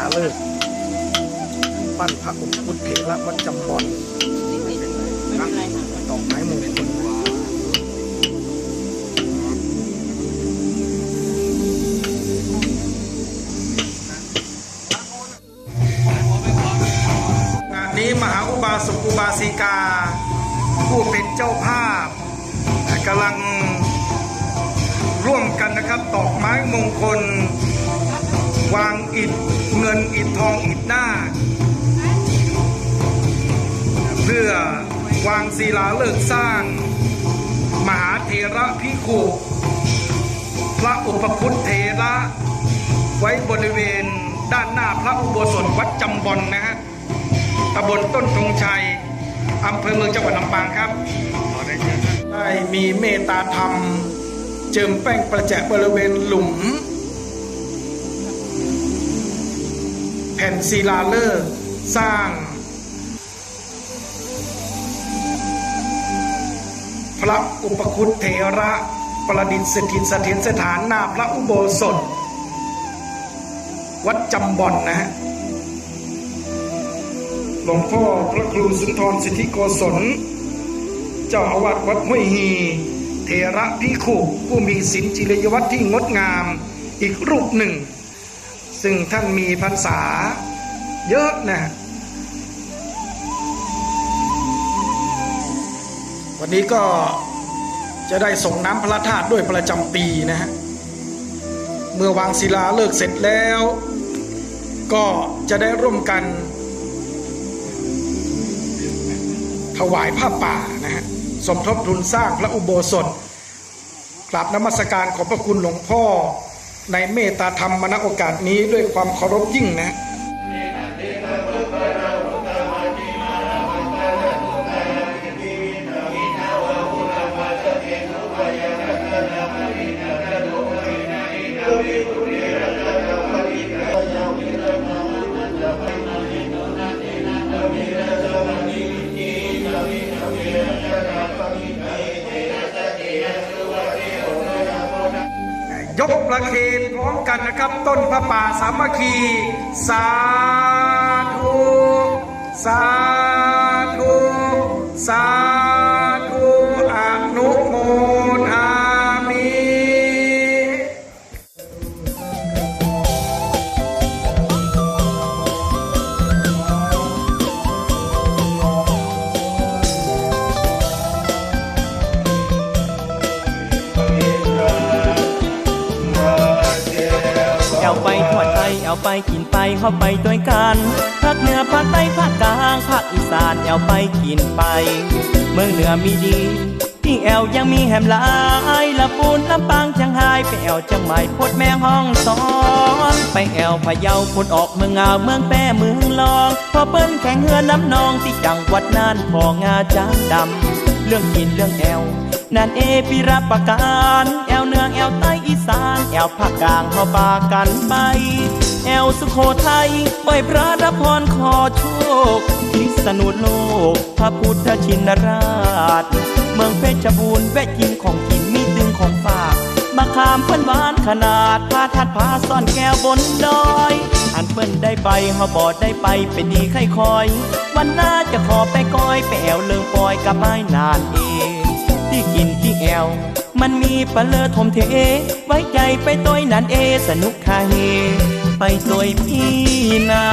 างศิกปั้นพระองค์พุทธเถระวัดจำบอนดอกไม้มงคลงานนี้มหาอุบาสกอุบาสิกา ผู้เป็นเจ้าภาพกำลังร่วมกันนะครับดอกไม้มงคล วางอิฐ เงินอิฐทองอิฐหน้า เพื่อวางศิลาฤกษ์สร้าง มหาเถระพิขุพระอุปคุตเถระไว้บริเวณด้านหน้าพระอุโบสถวัดจำบอนนะฮะตำบลต้นธงชัยอำเภอเมืองจังหวัดลำปางครับ ได้มีเมตตาธรรม เจิมแป้งประแจบริเวณหลุม ผ่นศิลาฤกษ์สร้างพระอุปคุตเถระประดิษฐินสถิตสถานหน้าพระอุโบสถ วัดจำบอนนะฮะหลวงพ่อพระครูสุนทรสิทธิโกศล เจ้าอาวาสวัดห้วยฮีเถระพิขุผู้มีศีลจิรยวัตรที่งดงามอีกรูปหนึ่ง ซึ่งท่านมีพรรษาเยอะนะวันนี้ก็จะได้ส่งน้ำพระธาตุด้วยประจำปีนะฮะ เมื่อวางศิลาเลิกเสร็จแล้ว ก็จะได้ร่วมกัน ถวายผ้าป่านะฮะ สมทบทุนสร้างพระอุโบสถกราบนมัสการขอบพระคุณหลวงพ่อ ในเมตตาธรรมมณโอกาสนี้ด้วยความเคารพยิ่งนะ ยกประเคนพร้อมกันนะครับ ต้นพระป่าสามัคคี สาธุ สาธุ สาธุ เอาไปทอดไทยเอาไปกินไปเข้าไปด้วยกันภาคเหนือภาคใต้ภาคกลางภาคอีสานเอาไปกินไป เมืองเหนือมีดีที่แอวยังมีแหมหลายละปูนลำปางจังไห้ไปแอวจังใหม่พดแม่ห้องสอนไปแอวพะเยาพดออกเมืองงาวเมืองแป้เมืองลอง พอเปิ้นแข่งเฮือน้ำนองที่จังหวัดน่านพองาจางดำเรื่องกินเรื่องแอว นั่นเอปิรับประกันแอวเหนืองแอวใต้อีสานแอวภาคกลางเขาปากันไป แอวสุโขทัยไหวพระรับพรขอโชคนิสนุโลก พระพุทธชินราช เมืองเพชรบูรณ์แวะกินของกินมีตึงของฝากมะขามเพิ่อนหวานขนาดพาทัดพาซ่อนแก้วบนดอยอันเพิ่อนได้ไปเฮาบอดได้ไปเป็นดีไข้คอย วันหน้าจะขอไปก้อยไปแอวเลิงปอยกับไม้นานเอง ที่กินที่แอว มันมีปลาเลอทมเท ไว้ใจไปต้อยนันเอ สนุกคาเฮ ไปตัวยพี่นา